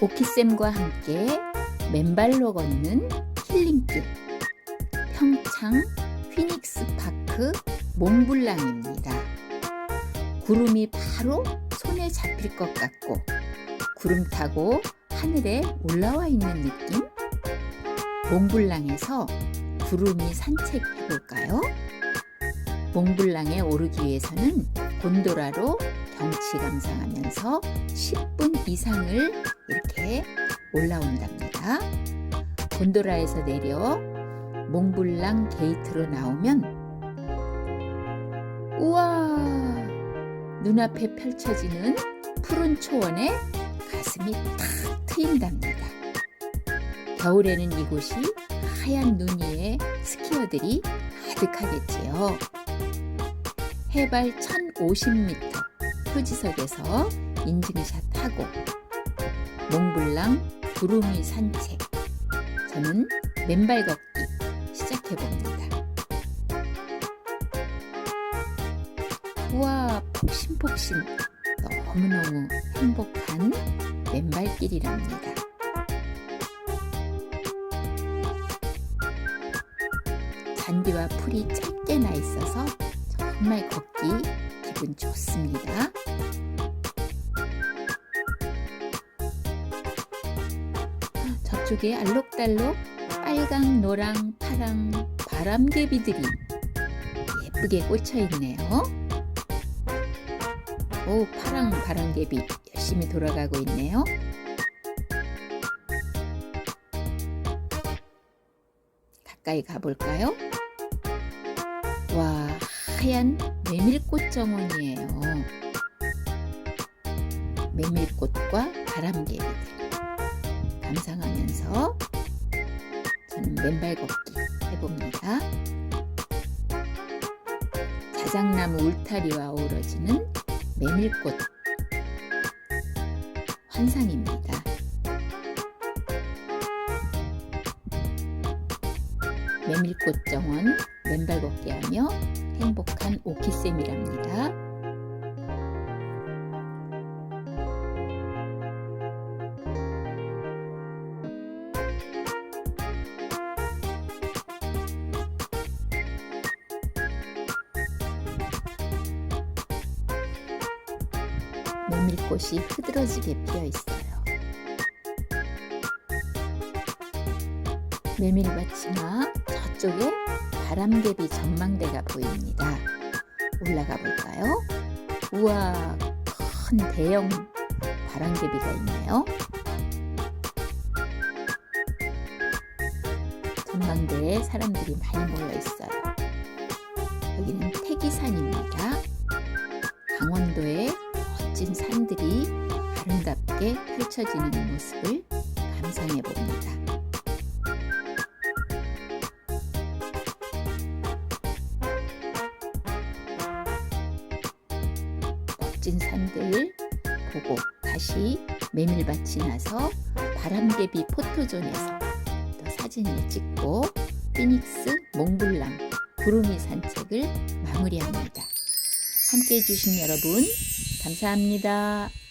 오키쌤과 함께 맨발로 걷는 힐링길 평창 휘닉스 파크 몽블랑입니다. 구름이 바로 손에 잡힐 것 같고 구름 타고 하늘에 올라와 있는 느낌? 몽블랑에서 구름이 산책해 볼까요? 몽블랑에 오르기 위해서는 곤도라로 경치 감상하면서 10분 이상을 이렇게 올라온답니다. 곤도라에서 내려 몽블랑 게이트로 나오면 우와 눈앞에 펼쳐지는 푸른 초원에 가슴이 탁 트인답니다. 겨울에는 이곳이 하얀 눈 위에 스키어들이 가득하겠지요. 해발 1050m 표지석에서 인증샷 하고 몽블랑 구름이 산책 저는 맨발 걷기 시작해 봅니다. 우와 폭신폭신 너무너무 행복한 맨발길이랍니다. 잔디와 풀이 짧게 나 있어서 정말 걷기 기분 좋습니다. 저쪽에 알록달록 빨강, 노랑, 파랑 바람개비들이 예쁘게 꽂혀 있네요. 오, 파랑 바람개비 열심히 돌아가고 있네요. 가까이 가볼까요? 와, 하얀 메밀꽃 정원이에요. 메밀꽃과 바람개비들 감상하면서 저는 맨발 걷기 해봅니다. 자작나무 울타리와 어우러지는 메밀꽃 환상입니다. 메밀꽃 정원 맨발 걷기 하며 행복한 오키쌤이랍니다. 메밀꽃이 흐드러지게 피어 있어요. 메밀밭이나 저쪽에 바람개비 전망대가 보입니다. 올라가 볼까요? 우와, 큰 대형 바람개비가 있네요. 전망대에 사람들이 많이 모여 있어요. 여기는 태기산입니다. 강원도의 멋진 산들이 아름답게 펼쳐지는 모습을 감상해 봅니다. 멋진 산들 보고 다시 메밀밭이 나서 바람개비 포토존에서 또 사진을 찍고 피닉스 몽블랑 구름이 산책을 마무리합니다. 함께 해주신 여러분 감사합니다.